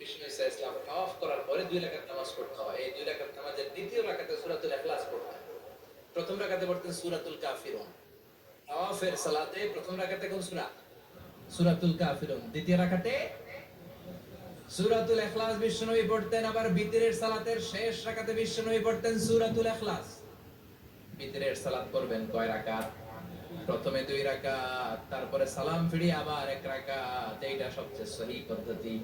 বিষ্ণু ইসা ইসলাম তাওয়াফ করার পরে দুই নামাজ পড়তে হয়। এই দুই নামাজের দ্বিতীয় পড়তে হয়। প্রথম পড়তেন সূরাতুল কাফিরুন। তাওয়াফের সালাতে প্রথম কোন কাফিরুন। দ্বিতীয় পড়তেন। আবার বিতরের সালাতের শেষ রাকাতে বিষ্ণুনবী পড়তেন সূরাতুল ইখলাস। বিতরের সালাত করবেন কয় রাকাত? প্রথমে দুই রাকাত, তারপরে সালাম ফিরিয়ে আবার এক রাকাত। এইটা সবচেয়ে সহি পদ্ধতি।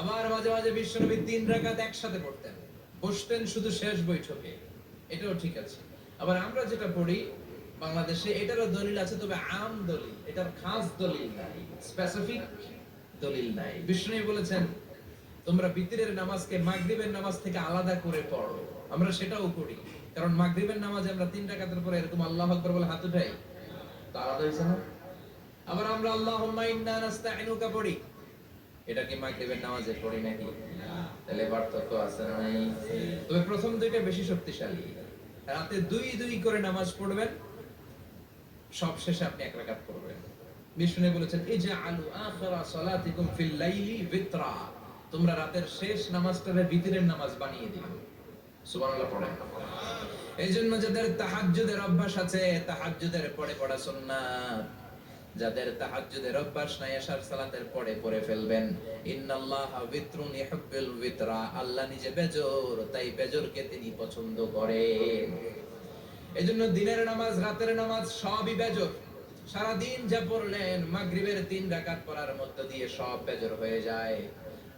আবার মাঝে মাঝে বিশ্বনবী তিন রাকাত একসাথে পড়তেন। বসতেন শুধু শেষ বৈঠকে। এটাও ঠিক আছে। আবার আমরা যেটা পড়ি, বাংলাদেশে এটারও দলিল আছে, তবে আম দলিল, এটার খাস দলিল নাই স্পেসিফিক দলিল নাই। বিষ্ণু বলেছেন, তোমরা বিতিরের নামাজকে মাগরিবের নামাজ থেকে আলাদা করে পড়ো। আমরা সেটাও করি কারণ মাগরিবের নামাজে আমরা তিন রাকাতের পরে এরকম আল্লাহ আকবার বলে হাত উঠাই। আলাদা হয়েছে না? আবার আমরা আল্লাহুম্মা ইন্না নাস্তাইনুকা পড়ি। এটা কি মাগরিবের নামাজে পড়ি নাকি? তাহলে পার্থক্য আছে নাই? তবে প্রথম দুইটা বেশি শক্তিশালী। রাতে দুই দুই করে নামাজ পড়বেন, সব শেষে আপনি এক রাকাত পড়বেন। বলেছেন, ইজআলু আখিরা সালাতিকুম ফিল লাইলি তোমরা রাতের শেষ নামাজটাকে বিতরের নামাজ বানিয়ে দিও। সুবহানাল্লাহ, পড়েন। এই জন্য যাদের তাহাজ্জুদের অভ্যাস আছে, তাহাজ্জুদের পড়ে পড়া সুন্নাত। যাদের তাহাজ্জুদের অভ্যাস নাই আশার সালাতের পরে পড়ে ফেলবেন। ইন্নাল্লাহা বিত্রুন ইহুব্বুল বিতরা আল্লাহ নিজে বেজর, তাই বেজরকে তিনি পছন্দ করেন। এজন্য দিনের নামাজ, রাতের নামাজ সবই বেজর। সারা দিন যা পড়লেন, মাগরিবের তিন রাকাত পড়ার মধ্য দিয়ে সব বেজর হয়ে যায়।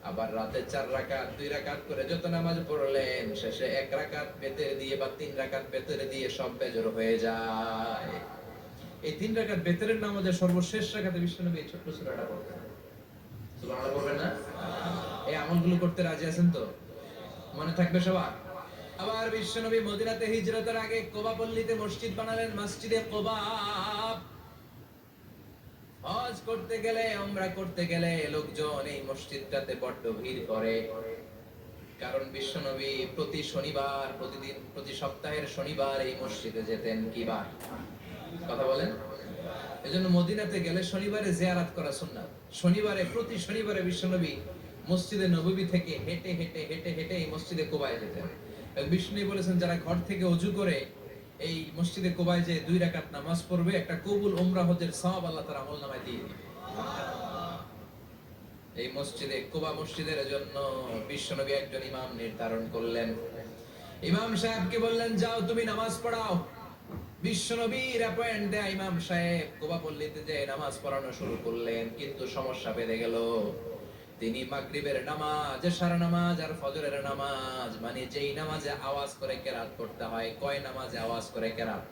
আবার রাতে চার রাকাত, দুই রাকাত করে যত নামাজ পড়লেন, শেষে এক রাকাত বেতের দিয়ে বা তিন রাকাত বেতের দিয়ে সব বেজর হয়ে যায়। এই তিন রাকাত বেতের নামাজের সর্বশেষ রাকাতে বিশ্বনবী এই ছোট্ট সূরাটা পড়তেন। পড়বেন না? এই আমলগুলো করতে রাজি আছেন তো? মনে থাকবে সবার? আবার বিশ্বনবী মদিনাতে হিজরতের আগে কোবা পল্লীতে মসজিদ বানালেন, মসজিদে হজ করতে গেলে আমরা করতে গেলে লোকজন এই মসজিদটাতে বড্ড ভিড় করে। কারণ বিশ্বনবী প্রতি শনিবার, প্রতিদিন, প্রতি সপ্তাহের শনিবার এই মসজিদে যেতেন কি বার? কথা বলেন। এজন্য মদিনাতে গেলে শনিবারে জিয়ারাত করা সুন্নাত। শনিবারে, প্রতি শনিবারে বিশ্বনবী মসজিদে নববী থেকে হেঁটে হেঁটে হেঁটে হেঁটে এই মসজিদে কোবায় যেতেন। বিষ্ণু বলেছেন, যারা ঘর থেকে অজু করে এই মসজিদে কোবায় যে দুই রাকাত নামাজ পড়বে, একটা কবুল উমরা হজের সওয়াব আল্লাহ তার আমল নামায় দিয়ে দিবে। এই মসজিদে, কোবা মসজিদের জন্য বিশ্বনবী একজন ইমাম নির্ধারণ করলেন। ইমাম সাহেবকে বললেন, যাও তুমি নামাজ পড়াও। বিশ্বনবীর অ্যাপয়েন্ট দেয়া ইমাম সাহেব কোবা পল্লীতে যে নামাজ পড়ানো শুরু করলেন, কিন্তু সমস্যা বেড়ে গেল। তিনি মাগরিবের নামাজ সারা নামাজ আর ফজরের নামাজ মানে যেই নামাজে আওয়াজ করে কেরাত করতে হয়, কয় নামাজে আওয়াজ করে কেরাত?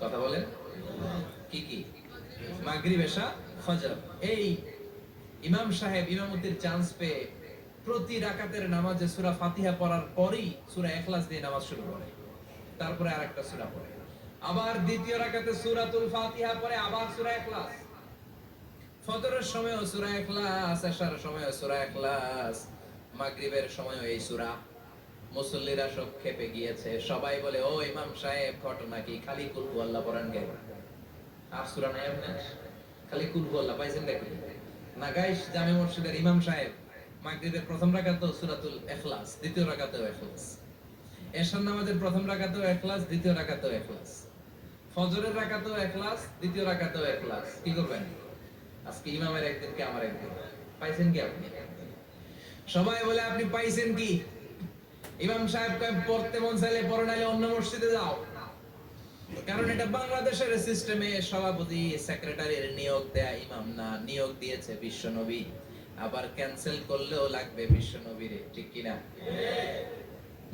কথা বলেন। কি কি? মাগরিব, এশা, ফজর। এই ইমাম সাহেব ইমামতির চান্স পেয়ে প্রতি রাকাতের নামাজে সূরা ফাতিহা পড়ার পরেই সূরা ইখলাস দিয়ে নামাজ শুরু করে। তারপরে আরেকটা সূরা পড়ে। আবার দ্বিতীয় রাকাতে সূরাতুল ফাতিহা পড়ে আবার সূরা ইখলাস। ফজরের সময়ও সূরা ইখলাস এশার সময়ও সূরা ইখলাস, মাগরিবের সময়ও এই সূরা। মুসল্লিরা সব খেপে গিয়েছে। সবাই বলে, ও ইমাম সাহেব, ঘটনা কি? খালি কুলহু আল্লাহ পড়ান গে। আর সূরা নাই? আপনার খালি কুলহু আল্লাহ পাইছেন দেখি। নাগাইশ জামে মসজিদের ইমাম সাহেব, মাগরিবের প্রথম রাকাতেও সূরাতুল ইখলাস, দ্বিতীয় রাকাতেও ইখলাস। এশার নামাজের প্রথম রাকাতেও ইখলাস, দ্বিতীয় রাকাতেও ইখলাস। ফজরের রাকাতেও ইখলাস দ্বিতীয় রাকাতেও ইখলাস কি করবেন? আজকে ইমামের একদিন কে আমার একদিন। পাইছেন কি আপনি? সবাই বলে, আপনি পাইছেন কি? ইমাম সাহেব কয়, পড়তে মন চাইলে পড়ো নাইলে অন্য মসজিদে যাও। কারণ এটা বাংলাদেশের সিস্টেমে সভাপতি সেক্রেটারির নিয়োগ দেয়া ইমাম না, নিয়োগ দিয়েছে বিশ্বনবী আবার ক্যান্সেল করলেও লাগবে বিশ্বনবীরে ঠিক কিনা?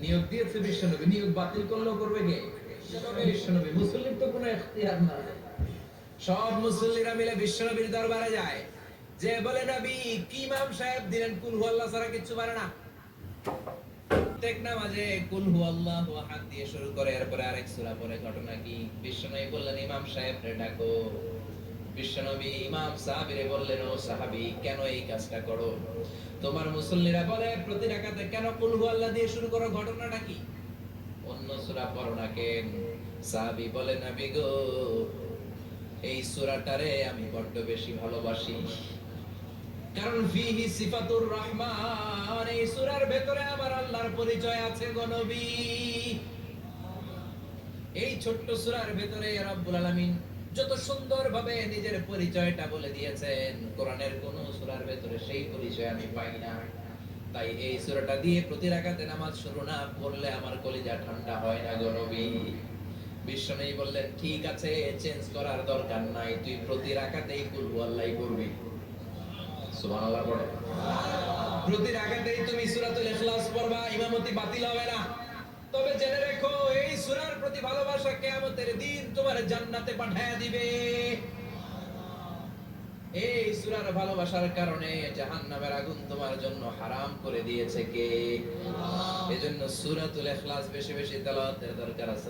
নিয়োগ দিয়েছে বিশ্বনবী নিয়োগ বাতিল করলেও করবে কে? সব মুসল্লিরা মিলে বিশ্বনবীর দরবারে যায়। যে বলে কি ইমাম সাহেব দিলেন? কুল পারে না। প্রত্যেক নামাজে কুল দিয়ে শুরু করে, এরপরে আরেক ঘটনা কি? বিশ্বনবী বললেন, ইমাম সাহেব, রে ডাকো। বিশ্বনবী ইমাম সাহাবীরে বললেন, ও সাহাবী, কেন এই কাজটা করো? তোমার মুসল্লিরা বলে, প্রতি রাকাতে কেন কুল আল্লাহ দিয়ে শুরু করো? ঘটনাটা কি? অন্য সূরা পড়ো না কেন? সাহাবী বলে, নবী গো, এই সূরাটারে আমি বড্ড বেশি ভালোবাসি। কারণ ফিহি সিফাতুর রহমান, এই সূরার ভেতরে আমার আল্লাহর পরিচয় আছে এই ছোট্ট সূরার ভেতরে রব্বুল আলামিন যত সুন্দরভাবে নিজের পরিচয়টা বলে দিয়েছেন, কোরআনের কোন সূরার ভেতরে সেই পরিচয় আমি পাই না। তাই এই সূরাটা দিয়ে প্রতি রাকাতে নামাজ শুরু না করলে আমার কলিজা ঠান্ডা হয় না গো নবী। বিশ্বনবী বললেন, ঠিক আছে চেঞ্জ করার দরকার নাই, তুই প্রতি রাকাতেই কুল আল্লাহই করবি সুবহানাল্লাহ পড়ো। প্রতি রাকাতেই তুমি সূরাতুল ইখলাস পড়বা, ইমামতি বাতিল হবে না। তবে জেনে রেখো, এই সূরার প্রতি ভালোবাসা কিয়ামতের দিন তোমার জান্নাতে পাঠায়া দিবে। সূরার ভালোবাসার কারণে জাহান্নামের আগুন তোমার জন্য হারাম করে দিয়েছে কে? এজন্য সূরাতুল ইখলাস বেশি বেশি তেলাওয়াতের দরকার আছে।